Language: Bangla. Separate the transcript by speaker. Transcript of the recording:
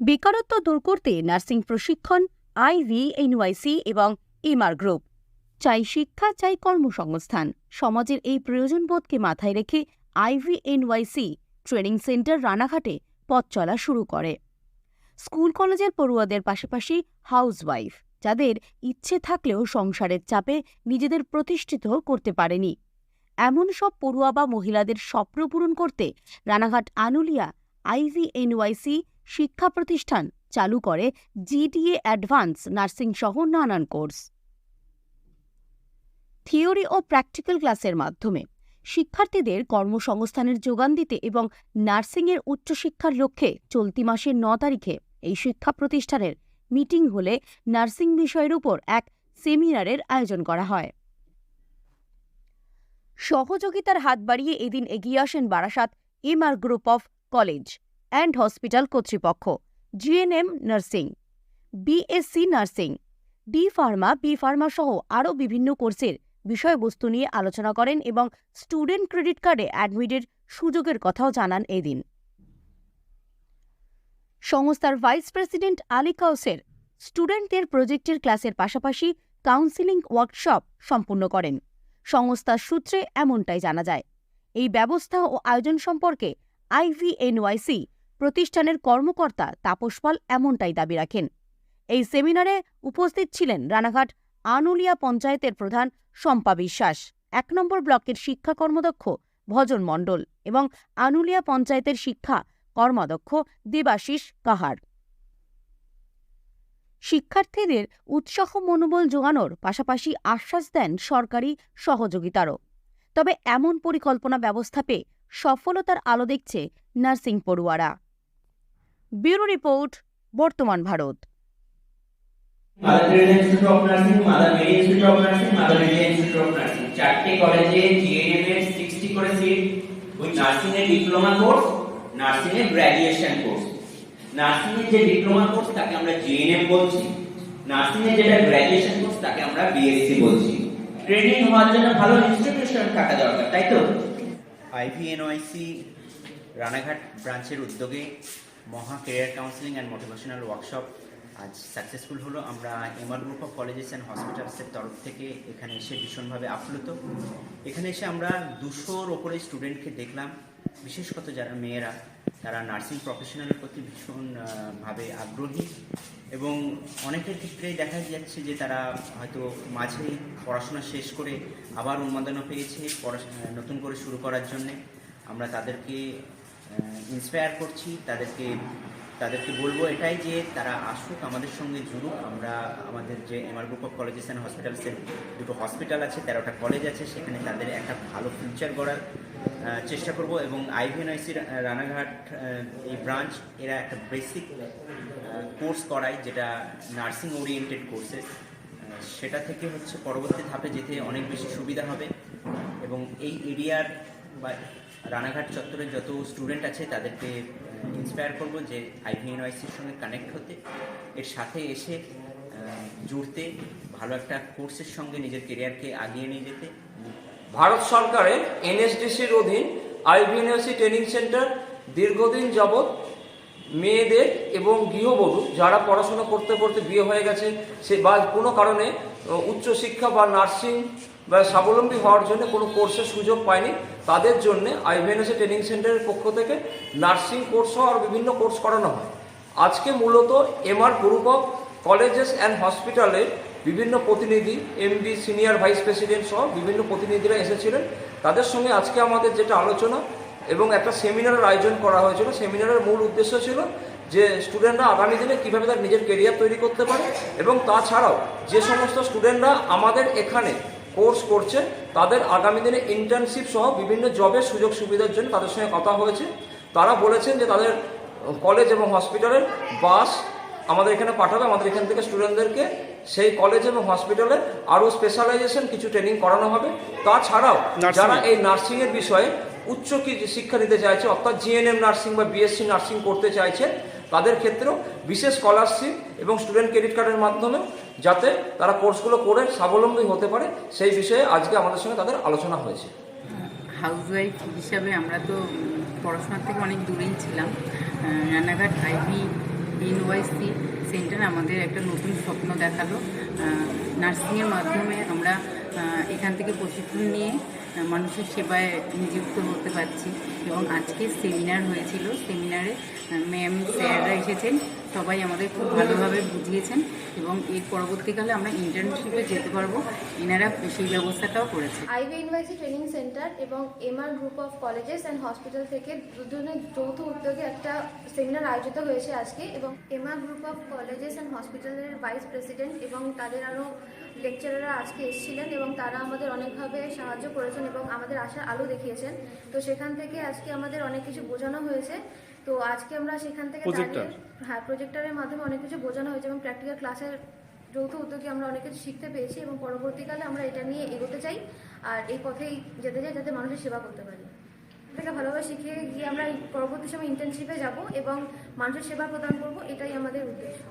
Speaker 1: বেকারত্ব দূর করতে নার্সিং প্রশিক্ষণ আইভি এনওয়াইসি এবং এমআর গ্রুপ। চাই শিক্ষা, চাই কর্মসংস্থান। সমাজের এই প্রয়োজনবোধকে মাথায় রেখে আইভি এনওয়াইসি ট্রেনিং সেন্টার রানাঘাটে পথ চলা শুরু করে। স্কুল কলেজের পড়ুয়াদের পাশাপাশি হাউসওয়াইফ, যাদের ইচ্ছে থাকলেও সংসারের চাপে নিজেদের প্রতিষ্ঠিত করতে পারেনি। এমন সব পড়ুয়া বা মহিলাদের স্বপ্ন পূরণ করতে রানাঘাট আনুলিয়া আইভিএনওয়াইসি শিক্ষা প্রতিষ্ঠান চালু করে জিডিএ অ্যাডভান্স নার্সিং সহ নানান কোর্স। থিওরি ও প্র্যাকটিক্যাল ক্লাসের মাধ্যমে শিক্ষার্থীদের কর্মসংস্থানের যোগান দিতে এবং নার্সিংয়ের উচ্চশিক্ষার লক্ষ্যে চলতি মাসের ন তারিখে এই শিক্ষা প্রতিষ্ঠানের মিটিং হলে নার্সিং বিষয়ের উপর এক সেমিনারের আয়োজন করা হয়। সহযোগিতার হাত বাড়িয়ে এদিন এগিয়ে আসেন Barasat MR group of college. And hospital কর্তৃপক্ষ। GNM nursing BSc nursing, D pharma, B pharma সহ আরও বিভিন্ন কোর্সের বিষয়বস্তু নিয়ে আলোচনা করেন এবং স্টুডেন্ট ক্রেডিট কার্ডে অ্যাডমিটের সুযোগের কথাও জানান এদিন। সংস্থার ভাইস প্রেসিডেন্ট আলী কাউসের স্টুডেন্টদের প্রজেক্টের ক্লাসের পাশাপাশি কাউন্সিলিং ওয়ার্কশপ সম্পূর্ণ করেন। সংস্থার সূত্রে এমনটাই জানা যায়। এই ব্যবস্থা ও আয়োজন সম্পর্কে আইভিএনওয়াইসি প্রতিষ্ঠানের কর্মকর্তা তাপস পাল এমনটাই দাবি রাখেন। এই সেমিনারে উপস্থিত ছিলেন রানাঘাট আনুলিয়া পঞ্চায়েতের প্রধান শম্পা বিশ্বাস, এক নম্বর ব্লকের শিক্ষা কর্মদক্ষ ভজন মণ্ডল এবং আনুলিয়া পঞ্চায়েতের শিক্ষা কর্মাধ্যক্ষ দেবাশিস কাহার। শিক্ষার্থীদের উৎসাহ মনোবল জোগানোর পাশাপাশি আশ্বাস দেন সরকারি সহযোগিতারও। তবে এমন পরিকল্পনা ব্যবস্থা পেয়ে সফলতার আলো দেখছে নার্সিং পড়ুয়ারা। Bureau report Bartaman Bharat.
Speaker 2: Mother Teresa institute of nursing Mother Mary institute of nursing Mother Maria institute of nursing চারটে কলেজে জিএনএম এর 60 করে সিট উইথ নার্সিং এর ডিপ্লোমা কোর্স নার্সিং এর গ্র্যাজুয়েশন কোর্স নার্সিং এর যে ডিপ্লোমা কোর্স তাকে আমরা জিএনএম বলছি। নার্সিং এর যেটা গ্র্যাজুয়েশন কোর্স তাকে আমরা বিএসসি বলছি। ট্রেনিং হওয়ার জন্য ভালো ইনস্টিটিউশন থাকা দরকার তাই তো?
Speaker 3: আইভিএনওআইসি রানাঘাট ব্রাঞ্চের উদ্যোগে মহা career counselling and motivational workshop আজ সাকসেসফুল হলো। আমরা MR group of colleges and হসপিটালসের তরফ থেকে এখানে এসে ভীষণভাবে আপ্লুত। এখানে এসে আমরা দুশোর ওপরে স্টুডেন্টকে দেখলাম, বিশেষ বিশেষত যারা মেয়েরা, তারা নার্সিং প্রফেশনালের প্রতি ভীষণভাবে আগ্রহী এবং অনেকের ক্ষেত্রেই দেখা যাচ্ছে যে তারা হয়তো মাঝে পড়াশোনা শেষ করে আবার উন্মাদনা পেয়েছে নতুন করে শুরু করার জন্যে। আমরা তাদেরকে ইন্সপায়ার করছি, তাদেরকে তাদেরকে বলব এটাই যে তারা আসুক, আমাদের সঙ্গে জুড়ুক। আমরা আমাদের যে MR group of colleges and হসপিটালসের দুটো হসপিটাল আছে, তেরোটা কলেজ আছে, সেখানে তাদের একটা ভালো ফিউচার গড়ার চেষ্টা করব। এবং আইভিএনআইসি রানাঘাট এই ব্রাঞ্চ এরা একটা বেসিক কোর্স করায়, যেটা নার্সিং ওরিয়েন্টেড কোর্সেস সেটা থেকে হচ্ছে পরবর্তী ধাপে যেতে অনেক বেশি সুবিধা হবে। এবং এই এরিয়ার বা রানাঘাট চত্বরের যত স্টুডেন্ট আছে, তাদেরকে ইন্সপায়ার করব যে আইভিএনওয়াইসির সঙ্গে কানেক্ট হতে। এর সাথে এসে জুড়তে, ভালো একটা কোর্সের সঙ্গে নিজের কেরিয়ারকে আগিয়ে নিয়ে যেতে।
Speaker 4: ভারত সরকারের এনএসডিসির অধীন আইভিএনএসি ট্রেনিং সেন্টার দীর্ঘদিন যাবৎ মেয়েদের এবং গৃহবধূ যারা পড়াশোনা করতে করতে বিয়ে হয়ে গেছে, সে বা কোনো কারণে উচ্চশিক্ষা বা নার্সিং বা স্বাবলম্বী হওয়ার জন্য কোনো কোর্সের সুযোগ পায়নি। তাদের জন্য আইভিএনএসি ট্রেনিং সেন্টারের পক্ষ থেকে নার্সিং কোর্স সহ আর বিভিন্ন কোর্স করানো হয়। আজকে মূলত MR group of colleges and হসপিটালের বিভিন্ন প্রতিনিধি এমবি সিনিয়র ভাইস প্রেসিডেন্ট সহ বিভিন্ন প্রতিনিধিরা এসেছিলেন। তাদের সঙ্গে আজকে আমাদের যেটা আলোচনা এবং একটা সেমিনারের আয়োজন করা হয়েছিল। সেমিনারের মূল উদ্দেশ্য ছিল যে স্টুডেন্টরা আগামী দিনে কীভাবে তার নিজের কেরিয়ার তৈরি করতে পারে এবং তাছাড়াও যে সমস্ত স্টুডেন্টরা আমাদের এখানে কোর্স করছে তাদের আগামী দিনে ইন্টার্নশিপ সহ বিভিন্ন জবের সুযোগ সুবিধার জন্য তাদের সঙ্গে কথা হয়েছে। তারা বলেছেন যে তাদের কলেজ এবং হসপিটালের বাস আমাদের এখানে পাঠাবে আমাদের এখান থেকে স্টুডেন্টদেরকে সেই কলেজ এবং হসপিটালে আরও স্পেশালাইজেশন কিছু ট্রেনিং করানো হবে। তাছাড়াও যারা এই নার্সিংয়ের বিষয়ে উচ্চ কি শিক্ষা নিতে চাইছে অর্থাৎ জিএনএম নার্সিং বা বিএসসি নার্সিং করতে চাইছে তাদের ক্ষেত্রেও বিশেষ স্কলারশিপ এবং স্টুডেন্ট ক্রেডিট কার্ডের মাধ্যমে যাতে তারা কোর্সগুলো করে স্বাবলম্বী হতে পারে, সেই বিষয়ে আজকে আমাদের সঙ্গে তাদের আলোচনা হয়েছে।
Speaker 5: হাউসওয়াইফ হিসাবে আমরা তো পড়াশোনার থেকে অনেক দূরেই ছিলাম। রান্নাঘাট, আইভি, এনওয়াইসি সেন্টার আমাদের একটা নতুন স্বপ্ন দেখাল। নার্সিংয়ের মাধ্যমে আমরা এখান থেকে প্রশিক্ষণ নিয়ে মানুষের সেবায় নিযুক্ত হতে পারছি এবং আজকে সেমিনার হয়েছিল। সেমিনারে ম্যাম স্যাররা এসেছেন, সবাই আমাদের খুব ভালোভাবে বুঝিয়েছেন এবং এর পরবর্তীকালে আমরা ইন্টার্নশিপে যেতে পারব। এনারা সেই ব্যবস্থাটাও করেছে।
Speaker 6: আইভি ইউনিভার্সিটি ট্রেনিং সেন্টার এবং MR group of colleges and hospital থেকে দুজনের যৌথ একটা সেমিনার আয়োজিত হয়েছে আজকে এবং MR group of colleges and হসপিটালের ভাইস প্রেসিডেন্ট এবং তাদের আরও লেকচারাররা আজকে এসেছিলেন এবং তারা আমাদের অনেকভাবে সাহায্য করেছেন এবং আমাদের আশার আলো দেখিয়েছেন। তো সেখান থেকে আজকে আমাদের অনেক কিছু বোঝানো হয়েছে। তো আজকে আমরা সেখান থেকে হ্যাঁ প্রজেক্টরের মাধ্যমে অনেক কিছু বোঝানো হয়েছে এবং প্র্যাকটিক্যাল ক্লাসের যৌথ উদ্যোগে আমরা অনেক কিছু শিখতে পেয়েছি এবং পরবর্তীকালে আমরা এটা নিয়ে এগোতে চাই। আর এই পথেই যেতে চাই যাতে মানুষের সেবা করতে পারি। এটাকে ভালোভাবে শিখে গিয়ে আমরা পরবর্তী সময় ইন্টার্নশিপে যাব এবং মানুষের সেবা প্রদান করব, এটাই আমাদের উদ্দেশ্য।